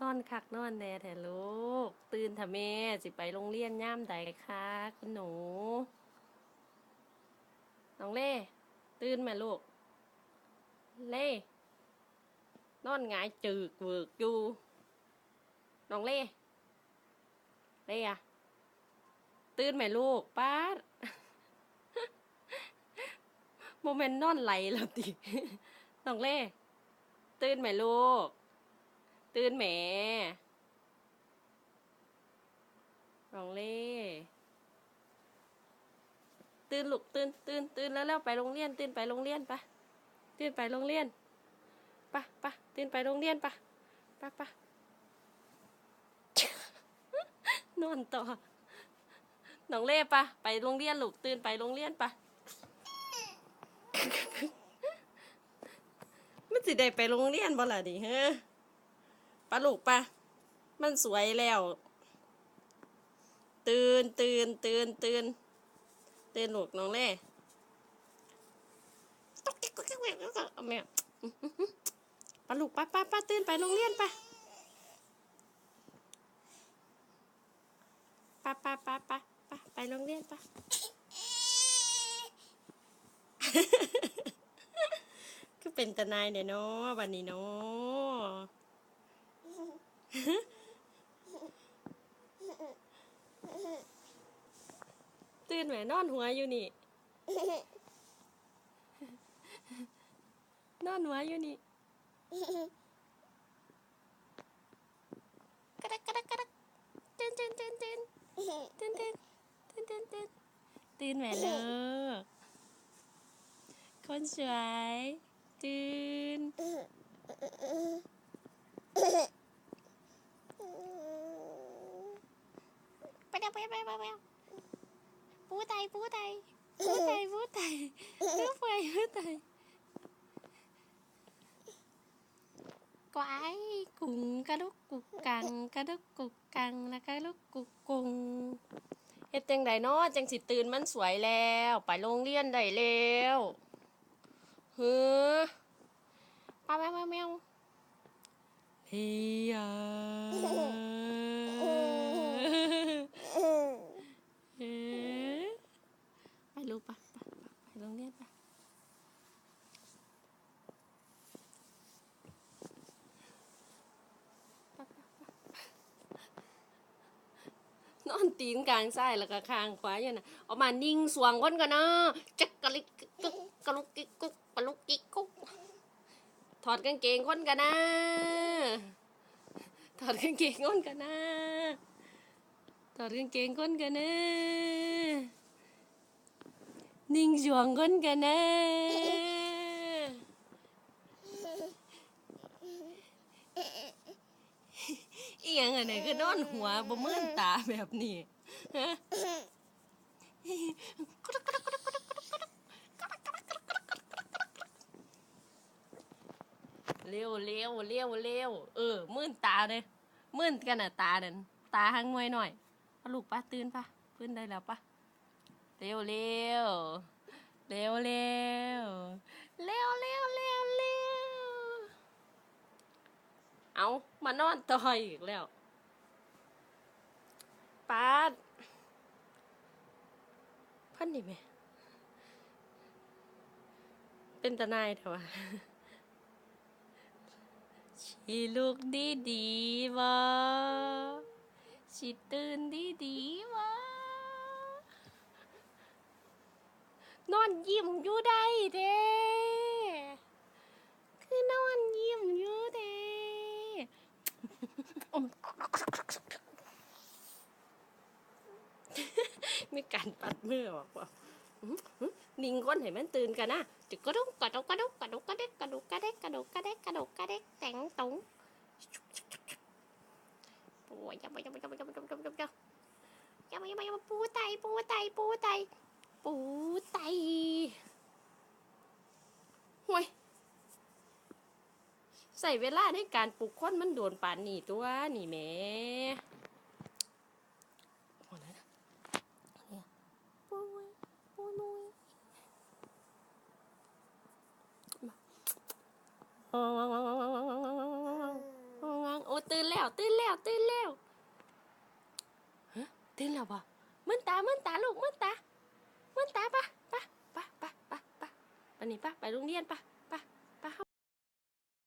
นอนคักนอนแน่แท้ลูก ตื่นทำแม่สิไปโรงเรียนย่ามใดคะคุณหนู น้องเล่ ตื่นไหมลูก เล่ นอนหงายจืกเวิกอยู่ น้องเล่ เล่อะตื่นไหมลูกป้าโมเมนต์นอนไหลแล้วติน้องเล่ ตื่นไหมลูก ตื่นแหมน้องเล่ ตื่นลูกตื่นตื่นตื่นแล้วแล้วไปโรงเรียน ตื่นไปโรงเรียนปะตื่นไปโรงเรียนปะปะตื่นไปโรงเรียนปะปะปะนอนต่อน้องเล่ปะไปโรงเรียนลูกตื่นไปโรงเรียนปะมันสิได้ไปโรงเรียนบ่ล่ะดิเฮ้อ ปะลูกปะมันสวยแล้ว ตื่นตื่นตื่นตื่นตื่นลูกน้องเล่ตอกแก๊กก๊กแก๊กแก๊กแก๊กเอาแม่ปะลูกปะปะปะตื่นไปโรงเรียนปะปะปะปะปะปะไปโรงเรียนปะก็เป็นตาหนายเนี่ยเนาะวันนี้เนาะ ตื่นแหมนอนหัวอยู่นี่ นอนหัวอยู่นี่กระดักกระดักกระดักตื่นตื่นตื่นตื่นตื่นตื่นตื่นตื่นตื่นตื่นแหมเลยคนสวยตื่น ไปเดี๋ยวไปไปไปไป ปูไตปูไตปูไตปูไตปูไฟปูไตกวายกุ้งกระดุกกุกกังกระดุกกุกกังแล้วกระดุกกุกกุงเฮ็ดจังไดเนาะจังสิตื่นมันสวยแล้ว ไปโรงเรียนได้แล้วเฮ้อป้าแมวแมวแมวเฮีย เอ๊ะไปลูกปะปะปะไปโรงเรียนปะปะปะปะ นอนตีนกลางซ้ายแล้วก็คางขวาอยู่นะเอามานิ่งสวงก้นกันนะจักกะลิกกึกกะลุกกิกกุกปะลุกกิกกุกถอดกางเกงก้นกันนะถอดกางเกงก้นกันนะถอดกางเกงก้นกันนะนิ่งสวงก้นกันนะ อียังอันไหนคือนอนหัวบ่มื่นตาแบบนี้เร็วเร็วเร็วเร็วเออมื่นตาเลยมื่นกันน่ะตานั่นตาหางงวยหน่อยลูกป้าตื่นปะพื้นได้แล้วปะเร็วเร็วเร็วเร็วเร็วเร็วเร็ว เอามานอนต่อยอีกแล้วปาดพันนี่ไหมเป็นตาหนายเถอะวะชีลูกดีดีวะชีตื่นดีดีวะนอนยิ้มอยู่ได้เด้คือนอนยเด้ มีการปัดมือออกว่านิ่งก้นให้มันตื่นกันนะจะกระดุกกระดุกกระดุกกระดุกกระเด็กกระดุกกระเด็กกระดุกกระเด็กกระดุกกระเด็กแต่งตรงโอ้ยยังไม่ยังไม่ยังไม่ยังไม่ยังไม่ยังไม่ยังไม่ยังไม่ยังไม่ปูไตปูไตปูไตปูไตห่วย ใส่เวลาในการปลูกคนมันโดนป่านนี่ตัวนี่แม่โอ้ยนะเนี่ยปุ้ยปุ้ยนุ้ยโอ้ตื่นแล้ว ตื่นแล้วตื่นแล้วฮะตื่นแล้วบ่มึนตามึนตาลูกมึนตามึนตาปะปะปะปะปะปะไปนี่ปะไปโรงเรียนปะ